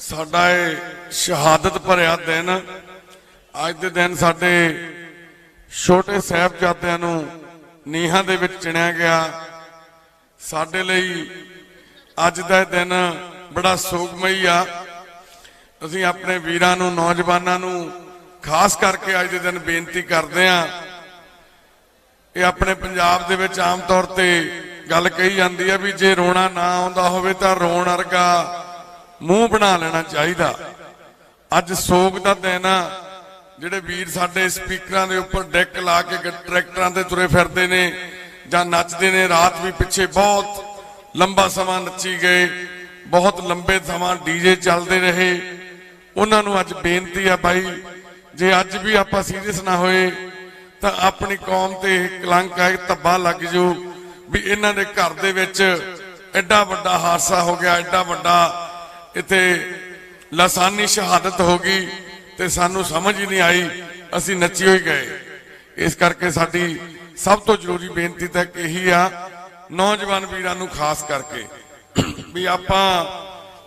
ਸਾਡਾ ਇਹ ਸ਼ਹਾਦਤ ਭਰਿਆ ਦਿਨ, ਅੱਜ ਦੇ ਦਿਨ ਸਾਡੇ ਛੋਟੇ ਸਾਹਿਬਜ਼ਾਦਿਆਂ ਨੂੰ ਨੀਹਾਂ ਦੇ ਵਿੱਚ ਚਿਣਿਆ ਗਿਆ। ਸਾਡੇ ਲਈ ਅੱਜ ਦਾ ਇਹ ਦਿਨ ਬੜਾ ਸੋਗਮਈ ਆ। ਅਸੀਂ ਆਪਣੇ ਵੀਰਾਂ ਨੂੰ, ਨੌਜਵਾਨਾਂ ਨੂੰ ਖਾਸ ਕਰਕੇ ਅੱਜ ਦੇ ਦਿਨ ਬੇਨਤੀ ਕਰਦੇ ਆਂ ਇਹ ਆਪਣੇ ਪੰਜਾਬ ਦੇ ਵਿੱਚ ਆਮ ਤੌਰ ਤੇ ਗੱਲ ਕਹੀ ਜਾਂਦੀ ਹੈ ਵੀ ਜੇ ਰੋਣਾ ਨਾ ਆਉਂਦਾ ਹੋਵੇ ਤਾਂ ਰੋਣ ਵਰਗਾ ਮੂੰਹ ਬਣਾ ਲੈਣਾ ਚਾਹੀਦਾ। ਅੱਜ ਸੋਗ ਦਾ ਦਿਨ ਆ। ਜਿਹੜੇ ਵੀਰ ਸਾਡੇ ਸਪੀਕਰਾਂ ਦੇ ਉੱਪਰ ਡੈਕ ਲਾ ਕੇ ਟਰੈਕਟਰਾਂ ਤੇ ਤੁਰੇ ਫਿਰਦੇ ਨੇ ਜਾਂ ਨੱਚਦੇ ਨੇ, ਰਾਤ ਵੀ ਪਿੱਛੇ ਬਹੁਤ ਲੰਬਾ ਸਮਾਂ ਨੱਚੀ ਗਏ। ਬਹੁਤ ਲੰਬੇ ਸਮਾਂ ਡੀਜੇ ਚੱਲਦੇ ਰਹੇ। ਉਹਨਾਂ ਨੂੰ ਅੱਜ ਬੇਨਤੀ ਆ ਬਾਈ, ਜੇ ਅੱਜ ਵੀ ਆਪਾਂ ਸੀਰੀਅਸ ਨਾ ਹੋਏ, ਤਾਂ ਆਪਣੀ ਕੌਮ ਤੇ ਕਲੰਕ ਹੈ ਧੱਬਾ ਲੱਗ ਜੂ ਵੀ ਇਹਨਾਂ ਦੇ ਘਰ ਦੇ ਵਿੱਚ ਐਡਾ ਵੱਡਾ ਹਾਦਸਾ ਹੋ ਗਿਆ, ਐਡਾ ਵੱਡਾ ਇੱਥੇ ਲਸਾਨੀ ਸ਼ਹਾਦਤ ਹੋ ਗਈ ਤੇ ਸਾਨੂੰ ਸਮਝ ਹੀ ਨਹੀਂ ਆਈ, ਅਸੀਂ ਨੱਚੀ ਹੋਈ ਗਏ। ਇਸ ਕਰਕੇ ਸਾਡੀ ਸਭ ਤੋਂ ਜ਼ਰੂਰੀ ਬੇਨਤੀ ਤਾਂ ਇਹੀ ਆ, ਨੌਜਵਾਨ ਵੀਰਾਂ ਨੂੰ ਖਾਸ ਕਰਕੇ, ਵੀ ਆਪਾਂ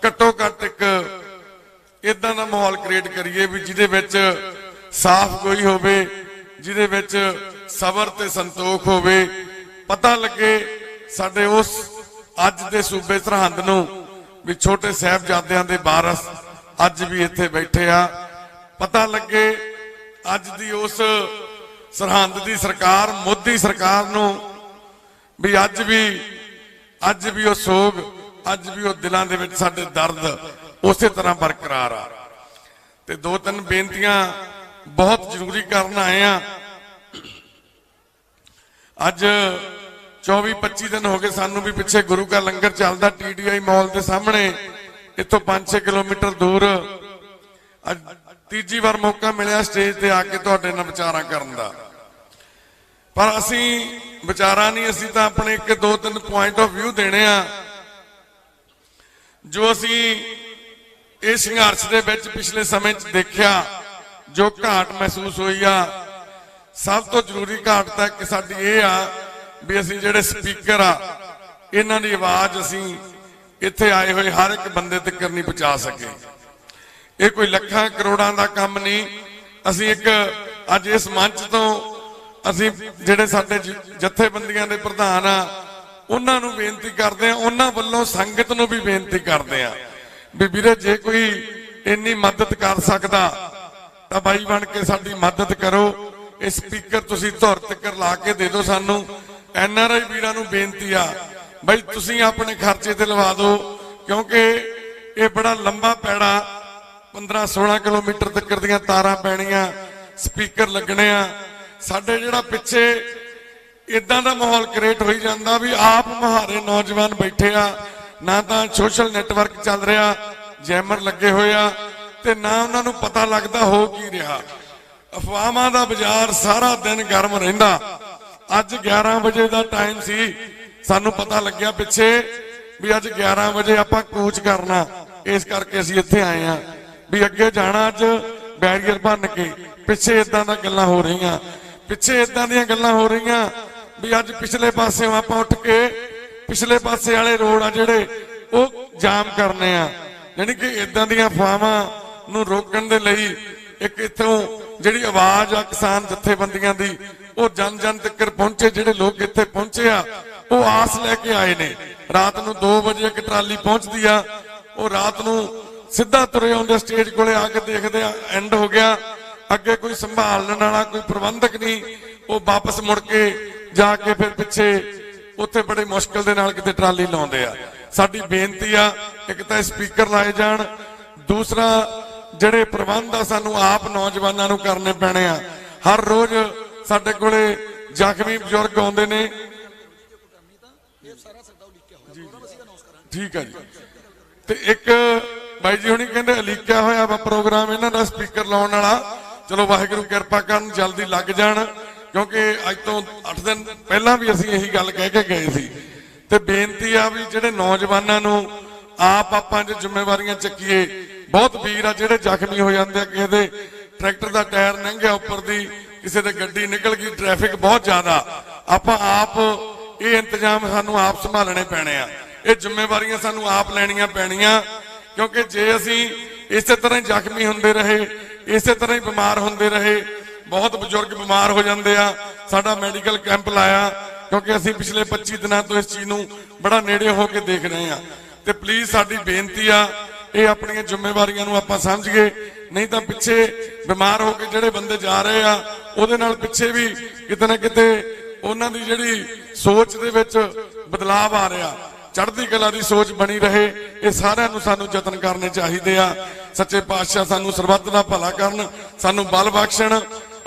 ਘੱਟੋ ਘੱਟ ਇੱਕ ਇਦਾਂ ਦਾ ਮਾਹੌਲ ਕ੍ਰੀਏਟ ਕਰੀਏ ਵੀ ਜਿਹਦੇ ਵਿੱਚ ਸਾਫ਼ ਕੋਈ ਹੋਵੇ, ਜਿਹਦੇ ਵਿੱਚ ਸਬਰ ਤੇ ਸੰਤੋਖ ਹੋਵੇ। ਪਤਾ ਲੱਗੇ ਸਾਡੇ ਉਸ ਅੱਜ ਦੇ ਸੂਬੇ ਸਰਹੰਦ ਨੂੰ ਵੀ ਛੋਟੇ ਸਾਹਿਬਜ਼ਾਦਿਆਂ ਦੇ ਵਾਰਸ ਅੱਜ ਵੀ ਇੱਥੇ ਬੈਠੇ ਆ। ਪਤਾ ਲੱਗੇ ਅੱਜ ਦੀ ਉਸ ਸਰਹੰਦ ਦੀ ਸਰਕਾਰ, ਮੋਦੀ ਸਰਕਾਰ ਨੂੰ ਵੀ ਅੱਜ ਵੀ ਅੱਜ ਵੀ ਉਹ ਸੋਗ, ਅੱਜ ਵੀ ਉਹ ਦਿਲਾਂ ਦੇ ਵਿੱਚ ਸਾਡੇ ਦਰਦ ਉਸੇ ਤਰ੍ਹਾਂ ਬਰਕਰਾਰ ਆ। ਤੇ ਦੋ ਤਿੰਨ ਬੇਨਤੀਆਂ ਬਹੁਤ ਜ਼ਰੂਰੀ ਕਰਨ ਆਏ ਆ। ਅੱਜ 24 25 ਦਿਨ ਹੋ ਗਏ ਸਾਨੂੰ ਵੀ ਪਿੱਛੇ ਗੁਰੂ ਕਾ ਲੰਗਰ ਚੱਲਦਾ ਟੀਡੀਆਈ ਮਾਲ ਦੇ ਸਾਹਮਣੇ। ਇੱਥੋਂ 5-6 ਕਿਲੋਮੀਟਰ ਦੂਰ। ਤੀਜੀ ਵਾਰ ਮੌਕਾ ਮਿਲਿਆ ਸਟੇਜ ਤੇ ਆ ਕੇ ਤੁਹਾਡੇ ਨਾਲ ਵਿਚਾਰਾਂ ਕਰਨ ਦਾ। ਪਰ ਅਸੀਂ ਵਿਚਾਰਾਂ ਨਹੀਂ, ਅਸੀਂ ਤਾਂ ਆਪਣੇ ਇੱਕ ਦੋ ਤਿੰਨ ਪੁਆਇੰਟ ਆਫ View ਦੇਣੇ ਆ। ਜੋ ਅਸੀਂ ਇਹ ਸੰਘਰਸ਼ ਦੇ ਵਿੱਚ ਪਿਛਲੇ ਸਮੇਂ 'ਚ ਦੇਖਿਆ, ਜੋ ਘਾਟ ਮਹਿਸੂਸ ਹੋਈ ਆ, ਸਭ ਤੋਂ ਜ਼ਰੂਰੀ ਘਾਟ ਤਾਂ ਕਿ ਸਾਡੀ ਇਹ ਆ ਵੀ ਅਸੀਂ ਜਿਹੜੇ ਸਪੀਕਰ ਆ, ਇਹਨਾਂ ਦੀ ਆਵਾਜ਼ ਅਸੀਂ ਇੱਥੇ ਆਏ ਹੋਏ ਹਰ ਇੱਕ ਬੰਦੇ ਤੱਕ ਨਹੀਂ ਪਹੁੰਚਾ ਸਕੇ। ਇਹ ਕੋਈ ਲੱਖਾਂ ਕਰੋੜਾਂ ਦਾ ਕੰਮ ਨਹੀਂ। ਅਸੀਂ ਇੱਕ ਅੱਜ ਇਸ ਮੰਚ ਤੋਂ ਅਸੀਂ ਜਿਹੜੇ ਸਾਡੇ ਜਥੇਬੰਦੀਆਂ ਦੇ ਪ੍ਰਧਾਨ ਆ, ਉਹਨਾਂ ਨੂੰ ਬੇਨਤੀ ਕਰਦੇ ਆ ਉਹਨਾਂ ਵੱਲੋਂ ਸੰਗਤ ਨੂੰ ਵੀ ਬੇਨਤੀ ਕਰਦੇ ਆ ਵੀ ਵੀਰੇ ਜੇ ਕੋਈ ਇੰਨੀ ਮਦਦ ਕਰ ਸਕਦਾ, ਤਾਂ ਬਾਈ ਬਣ ਕੇ ਸਾਡੀ ਮਦਦ ਕਰੋ। ਇਹ ਸਪੀਕਰ ਤੁਸੀਂ ਧੁਰ ਤੱਕ ਲਾ ਕੇ ਦੇ ਦਿਓ ਸਾਨੂੰ। ਐਨ ਆਰ ਆਈ ਵੀਰਾਂ ਨੂੰ ਬੇਨਤੀ ਆ, ਬਈ ਤੁਸੀਂ ਆਪਣੇ ਖਰਚੇ ਤੇ ਲਵਾ ਦਿਓ, ਕਿਉਂਕਿ ਇਹ ਬੜਾ ਲੰਬਾ ਪੈੜਾ 15 16 ਕਿਲੋਮੀਟਰ ਤੱਕ ਦੀਆਂ ਤਾਰਾਂ ਪੈਣੀਆਂ, ਸਪੀਕਰ ਲੱਗਣੇ ਆ। ਸਾਡੇ ਜਿਹੜਾ ਪਿੱਛੇ ਇਦਾਂ ਦਾ ਮਾਹੌਲ ਕ੍ਰੀਏਟ ਹੋਈ ਜਾਂਦਾ ਵੀ ਆਪ ਮਹਾਰੇ ਨੌਜਵਾਨ ਬੈਠੇ ਆ, ਨਾ ਤਾਂ ਸੋਸ਼ਲ ਨੈਟਵਰਕ ਚੱਲ ਰਿਹਾ, ਜੈਮਰ ਲੱਗੇ ਹੋਏ ਆ, ਤੇ ਨਾ ਉਹਨਾਂ ਨੂੰ ਪਤਾ ਲੱਗਦਾ ਹੋ ਕੀ ਰਿਹਾ। ਅਫਵਾਹਾਂ ਦਾ ਬਾਜ਼ਾਰ ਸਾਰਾ ਦਿਨ ਗਰਮ ਰਹਿੰਦਾ। ਅੱਜ 11 ਵਜੇ ਦਾ ਟਾਈਮ ਸੀ। ਸਾਨੂੰ ਪਤਾ ਲੱਗਿਆ ਪਿੱਛੇ ਵੀ ਅੱਜ 11 ਵਜੇ ਆਪਾਂ ਕੂਚ ਕਰਨਾ। ਇਸ ਕਰਕੇ ਅਸੀਂ ਇੱਥੇ ਆਏ ਆ ਵੀ ਅੱਗੇ ਜਾਣਾ ਅੱਜ ਬੈਰੀਅਰ ਭੰਨ ਕੇ। ਪਿੱਛੇ ਇਦਾਂ ਦਾ ਗੱਲਾਂ ਹੋ ਰਹੀਆਂ। ਪਿੱਛੇ ਇਦਾਂ ਦੀਆਂ ਗੱਲਾਂ ਹੋ ਰਹੀਆਂ ਵੀ ਅੱਜ ਪਿਛਲੇ ਪਾਸਿਓਂ ਆਪਾਂ ਉੱਠ ਕੇ ਪਿਛਲੇ ਪਾਸੇ ਵਾਲੇ ਰੋਡ ਆ ਜਿਹੜੇ, ਉਹ ਜਾਮ ਕਰਨੇ ਆ। ਯਾਨੀ ਕਿ ਇਦਾਂ ਦੀਆਂ ਫਾਵਾਂ ਨੂੰ ਰੋਕਣ ਦੇ ਲਈ ਇੱਕ ਇਥੋਂ ਜਿਹੜੀ ਆਵਾਜ਼ ਆ ਕਿਸਾਨ ਜਥੇਬੰਦੀਆਂ ਦੀ ਉਹ ਜਨ ਜਨ ਤੱਕ ਪਹੁੰਚੇ, ਜਿਹੜੇ ਲੋਕ ਇੱਥੇ ਪਹੁੰਚੇ ਆ, ਉਹ ਆਸ ਲੈ ਕੇ ਆਏ ਨੇ। ਰਾਤ ਨੂੰ 2 ਵਜੇ ਇੱਕ ਟਰਾਲੀ ਪਹੁੰਚਦੀ ਆ, ਉਹ ਰਾਤ ਨੂੰ ਸਿੱਧਾ ਤੁਰੇ ਆਉਂਦੇ ਸਟੇਜ ਕੋਲੇ ਆ ਕੇ ਦੇਖਦੇ ਆ ਐਂਡ ਹੋ ਗਿਆ। ਅੱਗੇ ਕੋਈ ਸੰਭਾਲਣ ਵਾਲਾ, ਕੋਈ ਪ੍ਰਬੰਧਕ ਨਹੀਂ। ਉਹ ਵਾਪਸ ਮੁੜ ਕੇ ਜਾ ਕੇ ਫਿਰ ਪਿੱਛੇ ਉੱਥੇ ਬੜੇ ਮੁਸ਼ਕਲ ਦੇ ਨਾਲ ਕਿਤੇ ਟਰਾਲੀ ਲਾਉਂਦੇ ਆ। ਸਾਡੀ ਬੇਨਤੀ ਆ, ਇੱਕ ਤਾਂ ਸਪੀਕਰ ਲਾਏ ਜਾਣ। ਦੂਸਰਾ, ਜਿਹੜੇ ਪ੍ਰਬੰਧ ਆ, ਸਾਨੂੰ ਆਪ ਨੌਜਵਾਨਾਂ ਨੂੰ ਕਰਨੇ ਪੈਣੇ ਆ। ਹਰ ਰੋਜ਼ ਸਾਡੇ ਕੋਲੇ ਜ਼ਖਮੀ ਬਜ਼ੁਰਗ ਆਉਂਦੇ ਨੇ। ਠੀਕ ਹੈ ਜੀ। ਤੇ ਇੱਕ ਬਾਈ ਜੀ ਹੁਣੀ ਕਹਿੰਦੇ, ਅਲੀਕਿਆ ਹੋਇਆ ਵਾ ਪ੍ਰੋਗਰਾਮ ਇਹਨਾਂ ਦਾ ਸਪੀਕਰ ਲਾਉਣ ਵਾਲਾ। ਚਲੋ ਵਾਹਿਗੁਰੂ ਕਿਰਪਾ ਕਰਨ, ਜਲਦੀ ਲੱਗ ਜਾਣ। ਕਿਉਂਕਿ ਅੱਜ ਤੋਂ 8 ਦਿਨ ਪਹਿਲਾਂ ਵੀ ਅਸੀਂ ਇਹੀ ਗੱਲ ਕਹਿ ਕੇ ਗਏ ਸੀ। ਤੇ ਬੇਨਤੀ ਆ ਵੀ ਜਿਹੜੇ ਨੌਜਵਾਨਾਂ ਨੂੰ ਆਪ ਆਪਾਂ ਚ ਜ਼ਿੰਮੇਵਾਰੀਆਂ ਚੱਕੀਏ, ਬਹੁਤ ਵੀਰ ਆ ਜਿਹੜੇ ਜ਼ਖਮੀ ਹੋ ਜਾਂਦੇ ਆ, ਕਿਸੇ ਦੇ ਟਰੈਕਟਰ ਦਾ ਟਾਇਰ ਲੰਘਿਆ ਉੱਪਰ ਦੀ। ਕਿਸੇ ਦੇ ਗੱਡੀ ਨਿਕਲ ਗਈ ਟ੍ਰੈਫਿਕ ਬਹੁਤ ਜ਼ਿਆਦਾ। ਆਪਾਂ ਆਪ ਇਹ ਇੰਤਜ਼ਾਮ ਸਾਨੂੰ ਆਪ ਸੰਭਾਲਣੇ ਪੈਣੇ ਆ। ਇਹ ਜ਼ਿੰਮੇਵਾਰੀਆਂ ਸਾਨੂੰ ਆਪ ਲੈਣੀਆਂ ਪੈਣੀਆਂ, ਕਿਉਂਕਿ ਜੇ ਅਸੀਂ ਇਸੇ ਤਰ੍ਹਾਂ ਹੀ ਜ਼ਖਮੀ ਹੁੰਦੇ ਰਹੇ, ਇਸੇ ਤਰ੍ਹਾਂ ਹੀ ਬਿਮਾਰ ਹੁੰਦੇ ਰਹੇ, ਬਹੁਤ ਬਜ਼ੁਰਗ ਬਿਮਾਰ ਹੋ ਜਾਂਦੇ ਆ, ਸਾਡਾ ਮੈਡੀਕਲ ਕੈਂਪ ਲਾਇਆ, ਕਿਉਂਕਿ ਅਸੀਂ ਪਿਛਲੇ 25 ਦਿਨਾਂ ਤੋਂ ਇਸ ਚੀਜ਼ ਨੂੰ ਬੜਾ ਨੇੜੇ ਹੋ ਕੇ ਦੇਖ ਰਹੇ ਆ। ਤੇ ਪਲੀਜ਼ ਸਾਡੀ ਬੇਨਤੀ ਆ ਇਹ ਆਪਣੀਆਂ ਜ਼ਿੰਮੇਵਾਰੀਆਂ ਨੂੰ ਆਪਾਂ ਸਮਝੀਏ ਨਹੀਂ ਤਾਂ ਪਿੱਛੇ ਬਿਮਾਰ ਹੋ ਕੇ ਜਿਹੜੇ ਬੰਦੇ ਜਾ ਰਹੇ ਆ, ਉਹਦੇ ਨਾਲ ਪਿੱਛੇ ਵੀ ਕਿਤੇ ਨਾ ਕਿਤੇ ਉਹਨਾਂ ਦੀ ਜਿਹੜੀ ਸੋਚ ਦੇ ਵਿੱਚ ਬਦਲਾਅ ਆ ਰਿਹਾ। ਚੜ੍ਹਦੀ ਕਲਾ ਦੀ ਸੋਚ ਬਣੀ ਰਹੇ। ਇਹ ਸਾਰਿਆਂ ਨੂੰ ਸਾਨੂੰ ਯਤਨ ਕਰਨੇ ਚਾਹੀਦੇ ਆ। ਸੱਚੇ ਪਾਤਸ਼ਾਹ ਸਾਨੂੰ ਸਰਬੱਤ ਦਾ ਭਲਾ ਕਰਨ, ਸਾਨੂੰ ਬਲ ਬਖਸ਼ਣ।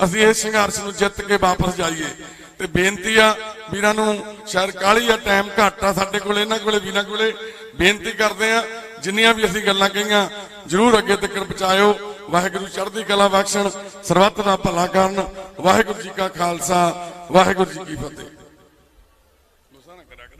ਅਸੀਂ ਇਸ ਸੰਘਰਸ਼ ਨੂੰ ਜਿੱਤ ਕੇ ਵਾਪਸ ਜਾਈਏ। ਤੇ ਬੇਨਤੀ ਆ, ਵੀਰਾਂ ਨੂੰ ਸ਼ਾਇਦ ਕਾਲੀ ਆ ਟਾਈਮ ਘੱਟ ਆ ਸਾਡੇ ਕੋਲ, ਇਹਨਾਂ ਕੋਲੇ, ਵੀਰਾਂ ਕੋਲੇ। ਬੇਨਤੀ ਕਰਦੇ ਆ ਜਿੰਨੀਆਂ ਵੀ ਅਸੀਂ ਗੱਲਾਂ ਕਹੀਆਂ, ਜਰੂਰ ਅੱਗੇ ਤੱਕ ਪਹੁੰਚਾਇਓ। ਵਾਹਿਗੁਰੂ ਚੜ੍ਹਦੀ ਕਲਾ ਬਖਸ਼ਣ, ਸਰਬੱਤ ਦਾ ਭਲਾ ਕਰਨ। ਵਾਹਿਗੁਰੂ ਜੀ ਕਾ ਖਾਲਸਾ, ਵਾਹਿਗੁਰੂ ਜੀ ਕੀ ਫਤਿਹ।